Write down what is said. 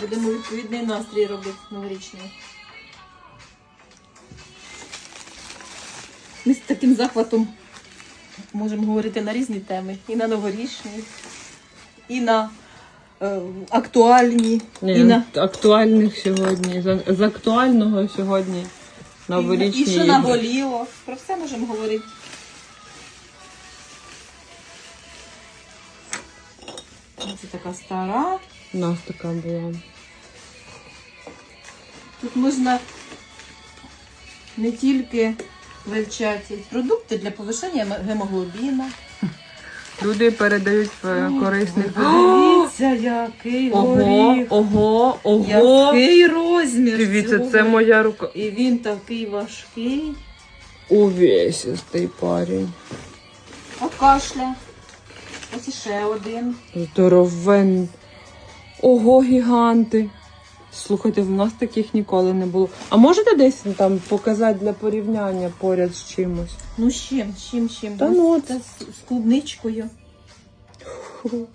Будемо відповідний настрій робити новорічний. Ми з таким захватом можемо говорити на різні теми. І на новорічний, і на е, актуальні, Ні, і на актуальних сьогодні. З, з актуального сьогодні новорічні. І що ігри. наболіло. Про все можемо говорити. Це така стара. У нас така була. Тут можна не тільки вивчати продукти для повишення ме- гемоглобіна. Люди передають в корисний Подивіться, який Ого, горіх. ого, ого. Який розмір. Дивіться, цього це моя рука. І він такий важкий. Увесистий парень. От кашля. Іще один. Здоровен. Ого, гіганти. Слухайте, в нас таких ніколи не було. А можете десь там показати для порівняння поряд з чимось? Ну з чим, з чим, з чим? Та ну, Це з, з клубничкою. Фу.